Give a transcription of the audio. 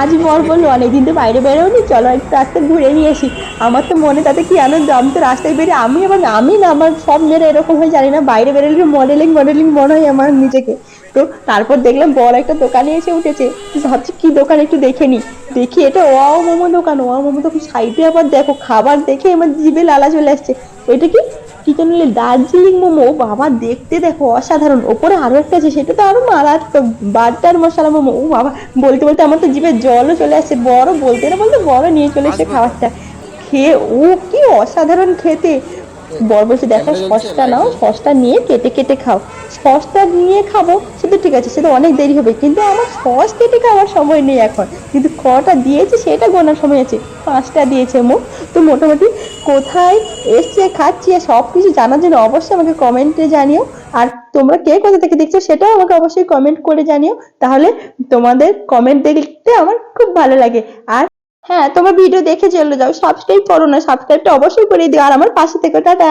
আজ বর বলল, অনেকদিন তো বাইরে বেরোনি চলো একটু রাস্তায় ঘুরে নিয়ে আসি। আমার তো মনে তাতে কি আনন্দ আমি তো রাস্তায় বেরিয়ে, আমি আবার আমি না, আমার সব মেয়েরা এরকম হয়ে, জানি না, বাইরে বেরোলে মডেলিং মডেলিং মনে হয় আমার নিজেকে। তো তারপর দেখলাম বড় একটা দোকানে এসে উঠেছে। ভাবছি, কি দোকান একটু দেখে নি। দেখি এটা ওয়াও মোমো দোকান, ওয়াও মোমো দোকান সাইডে আবার দেখো, খাবার দেখে আমার জিভে লালা চলে আসছে। ওইটা কি? কি যেন দার্জিলিং মোমো বাবা দেখতে দেখো অসাধারণ। ওপরে আরও একটা আছে সেটা তো আরও মারাত্মক বাটার মশলা মোমো। ও বাবা বলতে বলতে আমার তো জিভে জলও চলে আসছে। বড় বলতে না বলতে বড় নিয়ে চলে এসে খাবারটা। খেয়ে ও কি অসাধারণ খেতে। বর বলছে দেখো সসটা নাও সসটা নিয়ে কেটে কেটে খাও। সসটা নিয়ে খাব সে তো ঠিক আছে সে তো অনেক দেরি হবে কিন্তু আমার সস কেটে খাওয়ার সময় নেই এখন। কিন্তু কটা দিয়েছে সেটা গোনার সময় আছে পাঁচটা দিয়েছে মো তো মোটামুটি কোথায় এসছে খাচ্ছি আর সব কিছু জানার জন্য অবশ্যই আমাকে কমেন্টে জানিও। আর তোমরা কে কোথা থেকে দেখছ সেটাও আমাকে অবশ্যই কমেন্ট করে জানিও। তাহলে তোমাদের কমেন্ট দেখতে আমার খুব ভালো লাগে। আর হ্যাঁ তোমার ভিডিও দেখে চলে যাও। সাবস্ক্রাইব করো না সাবস্ক্রাইবটা অবশ্যই করে দিও। আর আমার পাশে থেকো, টাটা।